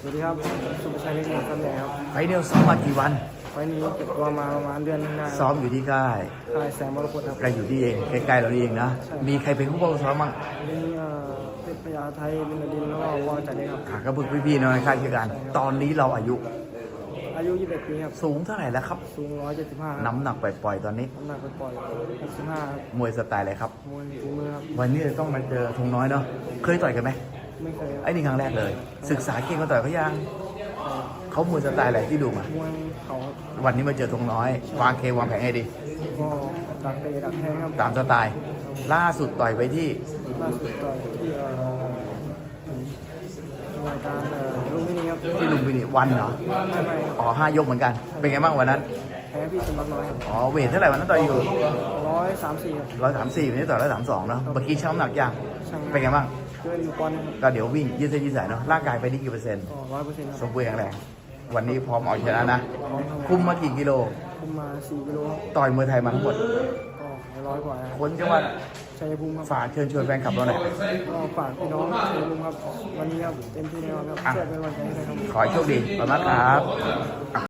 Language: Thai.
สวัสดีครับสุภาชัยเล็กหนึ่งคำใหญ่ครับไฟเดียวซ้อมมากี่วัน ไฟล์นี้เก็บตัวมาประมาณเดือนหนึงได้ซ้อมอยู่ที่ค่ายค่ายแสงมรกตครับใกล้อยู่ที่เองใกล้ๆเรานี่เองนะใช่มีใครเป็นผู้ปกครองซ้อมบ้างมีเอ่อเพชรพญาไทยบินดินแล้วก็วอลจัดเลยครับ อะก็เพิ่งพี่ๆเนาะในค่ายเช่นกัน ตอนนี้เราอายุอายุ21ปีครับ สูงเท่าไหร่แล้วครับ สูง 175ครับน้ำหนักปล่อยๆตอนนี้ น้ำหนักไปปล่อยๆ65ครับมวยสไตล์อะไรครับ มวยฝีมือครับ วันนี้เราต้องมาเจอธงน้อยเนาะ เคยต่อยกันไหม ไม่เคยครับไอ้นี่ครั้งแรกเลย ศึกษาเก่งมาต่อยเขายังเขามวยสไตล์อะไรที่ดูมา มวยเขาครับวันนี้มาเจอธงน้อย วางเควางแผงให้ดี ก็ดักเตะดักแทงครับตามสไตล์ ล่าสุดต่อยไปที่ล่าสุดต่อยที่เอ่อรายการเอ่อลุมพินีครับที่ลุมพินีวันเหรอไม่ไม่ครับอ๋อห้ายกเหมือนกัน เป็นไงบ้างวันนั้น แพ้พี่สมบัติน้อยครับอ๋อเวทเท่าไหร่วันนั้นต่อยอยู่ร้อยสามสี่ครับร้อยสามสี่วันนี้ต่อยร้อยสามสองเนาะ เมื่อกี้ช้ำหนักยัง ช่างเป็นไงบ้าง เกินอยู่ปอนด์ครับก็เดี๋ยววิ่งยืดเส้นยืดสายเนาะร่างกายไปนี่กี่เปอร์เซ็นต์ก็ร้อยเปอร์เซ็นต์คสรับมบูรณ์แข็งแรงวันนี้พร้อมเอาชนะนะพร้อมครับคุมมากี่กิโล คุมมาสี่กิโลครับต่อยมวยไทยมาทั้งหมดก็ร้อยกว่าครับคนจังหวัดชัยภูมิครับฝากเชิญชวนแฟนคลับเราหน่อยก็ฝากพี่น้องชัยภูมิครับวันนี้ครับเต็มที่แน่นอนครับอะเชื่อเป็นวันใจให้ได้ครับ ขอให้โชคดีขอบคุณมากครับ